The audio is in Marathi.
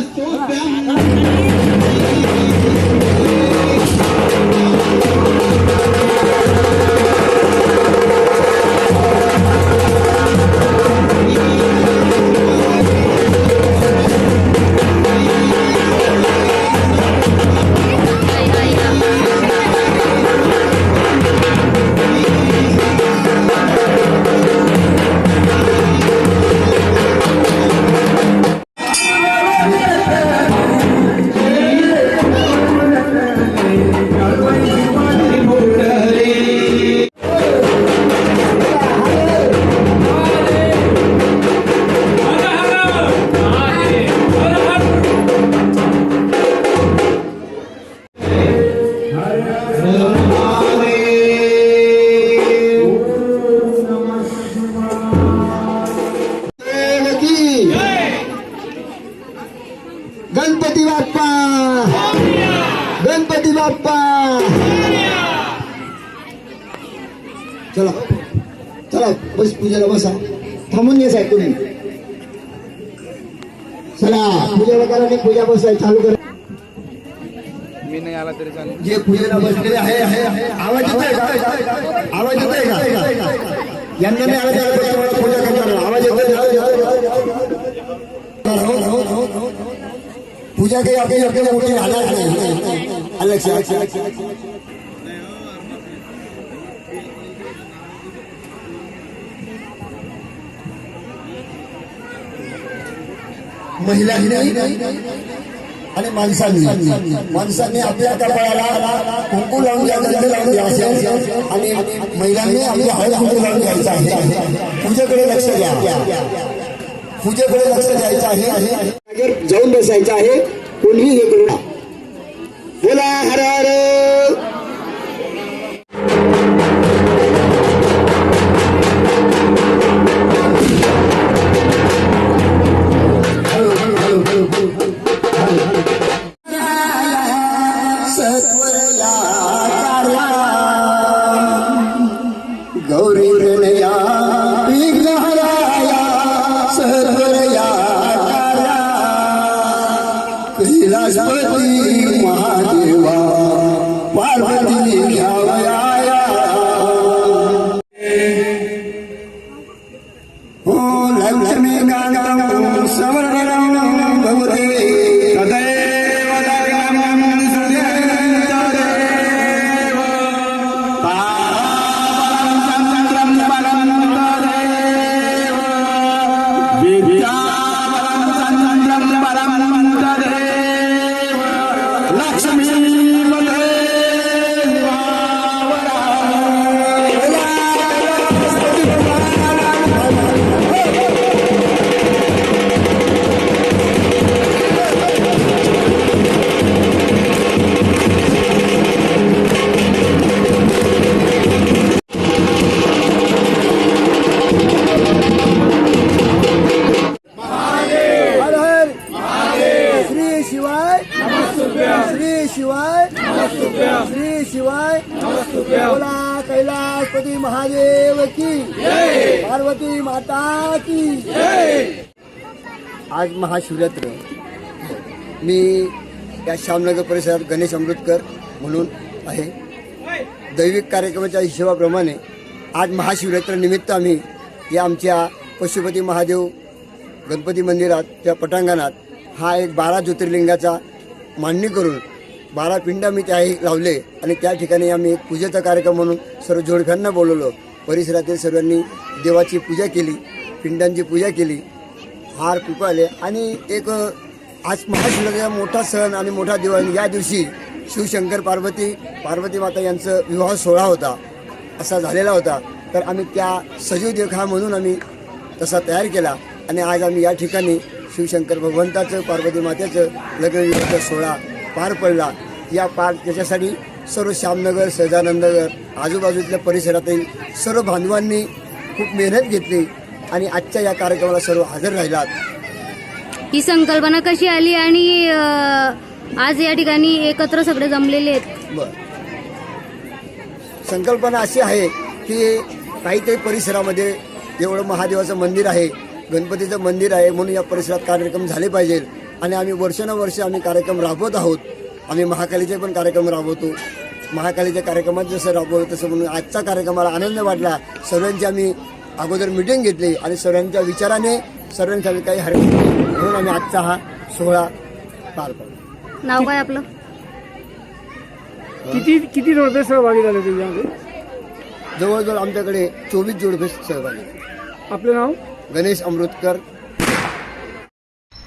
की चला. चला बस पूजेला बसा. थांबून घ्या साहेब तुम्ही चला पूजेला करा आणि पूजा बसाय चालू करा. मी नाही आला तरी चालेल. जे पूजेला बसलेले आहे आहे आहे. आवाज येतोय का? आवाज येतोय का? यांना नाही आला तर पूजा करणार. आवाज येतोय हो. पूजा काही आपली आपल्याला मोठी राहणार नाही. आलं महिलांनी आणि माणसांनी. माणसांनी आपल्या कपाळाला कुंकू लावून द्या गंध लावून द्यायचे. आणि महिलांनी आपल्या हळद कुंकू लावून द्यायचं आहे. पूजेकडे लक्ष द्या. पूजेकडे लक्ष द्यायचं आहे. जाऊन बसायचं आहे. कोणीही हे करू बोला हरा कैलासपती महादेवा पार्वती घ्यावयाया ओ लक्ष्मी कैलासपती महादेव की। पार्वती माता की। आज महाशिवरात्र मी या श्यामनगर परिसरात गणेश अमृतकर म्हणून आहे. दैविक कार्यक्रमाच्या हिशोबाप्रमाणे आज महाशिवरात्र निमित्त आम्ही या आमच्या पशुपती महादेव गणपती मंदिरात त्या पटांगणात हा एक बारा ज्योतिर्लिंगाचा मांडणी करून बारा पिंड मी त्या लावले आणि त्या ठिकाणी आम्ही एक पूजेचा कार्यक्रम म्हणून सर्व जोडप्यांना बोलवलं. परिसरातील सर्वांनी देवाची पूजा केली पिंडांची पूजा केली हार पिपाले आणि एक आज महाशिवरात्रीचा मोठा सण आणि मोठा दिवाळी या दिवशी शिवशंकर पार्वती पार्वती माता यांचं विवाह सोहळा होता असा झालेला होता. तर आम्ही त्या सजीव देखा म्हणून आम्ही तसा तयार केला आणि आज आम्ही या ठिकाणी शिवशंकर भगवंताचं पार्वती मातेचं लग्नविवाहाचा सोहळा पार पडला. या पार त्याच्यासाठी सर्व श्यामनगर सहजानंदनगर आजूबाजूतल्या परिसरातील सर्व बांधवांनी खूप मेहनत घेतली आणि आजच्या या कार्यक्रमाला सर्व हजर राहिलात. ही संकल्पना कशी आली आणि आज या ठिकाणी एकत्र सगळे जमलेले आहेत? बर. संकल्पना अशी आहे की काहीतरी परिसरामध्ये एवढं महादेवाचं मंदिर आहे गणपतीचं मंदिर आहे म्हणून या परिसरात कार्यक्रम झाले पाहिजे आणि आम्ही वर्षानुवर्ष आम्ही कार्यक्रम राबवत आहोत. आम्ही महाकालीचे पण कार्यक्रम राबवतो. महाकालीच्या कार्यक्रमात जसं राबवलं तसं म्हणून आजचा कार्यक्रमाला आनंद वाटला. सर्वांची आम्ही अगोदर मिटिंग घेतली आणि सर्वांच्या विचाराने सर्वांसाठी काही हरकत नाही. म्हणून आम्ही आजचा हा सोहळा पार पाडला. नाव काय आपलं? किती किती जोडपे सहभागी झाले त्याच्यामध्ये जवळजवळ आमच्याकडे चोवीस जोडपे सहभागी. आपलं नाव? गणेश अमृतकर